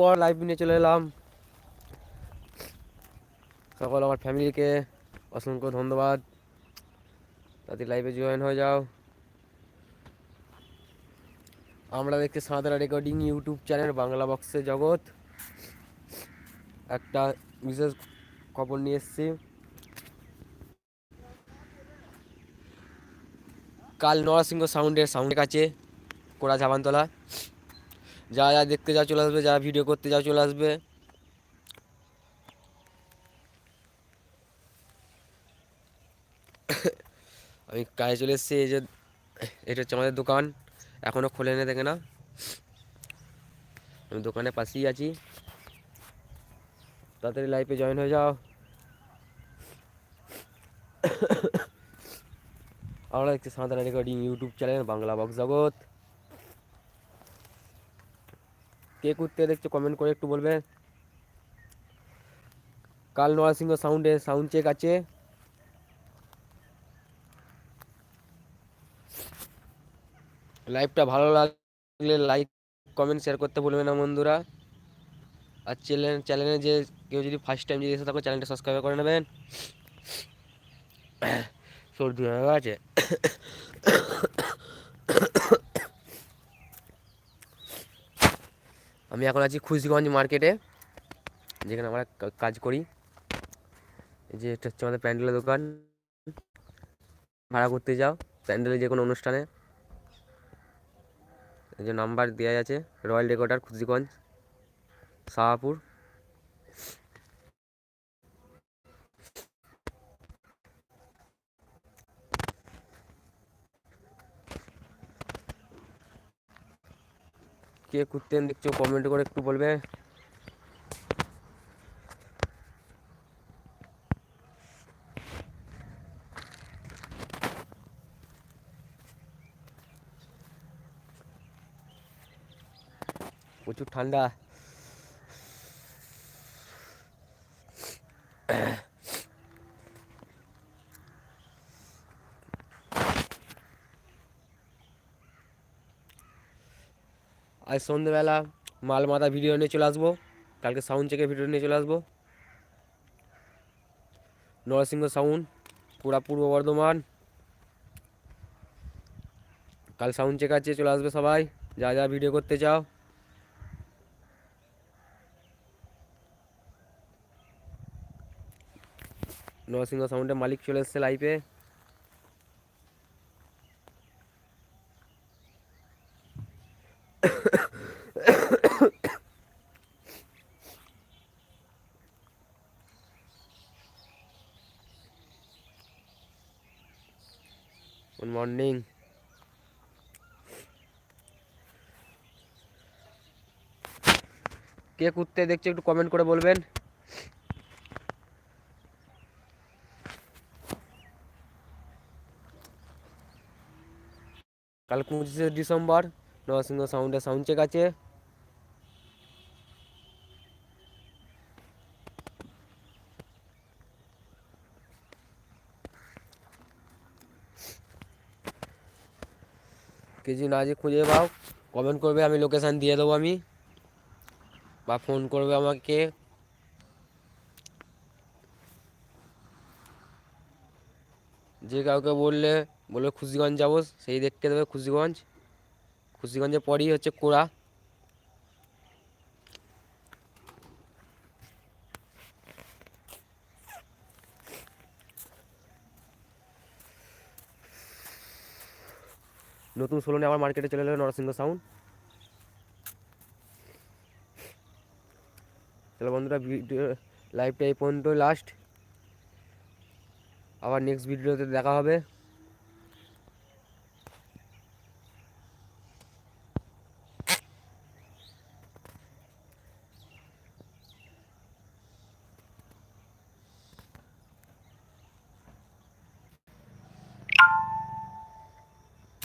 পর লাইভ নিয়ে চলে এলাম। সকল আমার ফ্যামিলিকে অসংখ্য ধন্যবাদ। তাদের লাইভে জয়েন হয়ে যাও। আমরা দেখছি সাঁতারা রেকর্ডিং ইউটিউব চ্যানেল বাংলা বক্সে জগৎ। একটা বিশেষ খবর নিয়ে এসেছি। কাল নরসিংহ সাউন্ডের সাউন্ডের কাছে কোড়া ঝাবানতলা। যারা যা দেখতে যাও চলে আসবে যারা ভিডিও করতে যাও চলে আসবে। আমি কাজে চলে এসেছি, এই যে, এটা হচ্ছে আমাদের দোকান। এখনও খোলে নে দেখে না আমি দোকানের পাশেই আছি। তাড়াতাড়ি লাইফে জয়েন হয়ে যাও। আমরা দেখছি সাঁতারা recording YouTube channel Bangla box জগৎ। কে করতে দেখছ কমেন্ট করে একটু বলবে। কাল নরসিংহ সাউন্ডে সাউন্ড চেক আছে। লাইভটা ভালো লাগলে লাইক কমেন্ট শেয়ার করতে ভুলবে না বন্ধুরা। আর চ্যানেল চ্যানেলে যে কেউ যদি ফার্স্ট টাইম যদি এসে থাকো চ্যানেলটা সাবস্ক্রাইব করে নেবেন। সর্দি হয়ে গেছে। আমি এখন আছি খুশিগঞ্জ মার্কেটে যেখানে আমরা কাজ করি। এই যে এটা হচ্ছে আমাদের প্যান্ডেলের দোকান। ভাড়া করতে যাও, প্যান্ডেলে যে কোনো অনুষ্ঠানে। এই যে নাম্বার দেওয়া আছে রয়্যাল রেকর্ডার খুশিগঞ্জ, শাহাপুর। কে কুত্তেন দেখছ কমেন্ট করে একটু বলবে। প্রচুর ঠান্ডা। আজ সন্ধ্যেবেলা মাল মাথা ভিডিও নিয়ে চলে আসব। কালকে সাউন্ড চেকের ভিডিও নিয়ে চলে আসব। নরসিংহ সাউন্ড পুরা পূর্ব বর্ধমান। কাল সাউন্ড চেক আছে, চলে আসবে সবাই। যা যা ভিডিও করতে চাও। নরসিংহ সাউন্ডের মালিক চলে এসছে লাইভে গুড মর্নিং কে কুত্তে দেখছে একটু কমেন্ট করে বলবেন? কাল পঁচিশে ডিসেম্বর, নরসিংহ সাউন্ডে সাউন্ড চেক আছে। কিছু না যে খুঁজে পাও কমেন্ট করবে, আমি লোকেশান দিয়ে দেবো আমি। বা ফোন করবে আমাকে। যে কাউকে বললে, বলবে খুশিগঞ্জ যাব, সেই দেখতে দেবে খুশিগঞ্জ। খুশিগঞ্জের পরই হচ্ছে কোড়া। নতুন সোলনে আমার মার্কেটে চলে এলো নরসিংহ সাউন্ড তাহলে বন্ধুরা ভিডিও লাইভটা এই পর্যন্ত লাস্ট আবার নেক্সট ভিডিওতে দেখা হবে।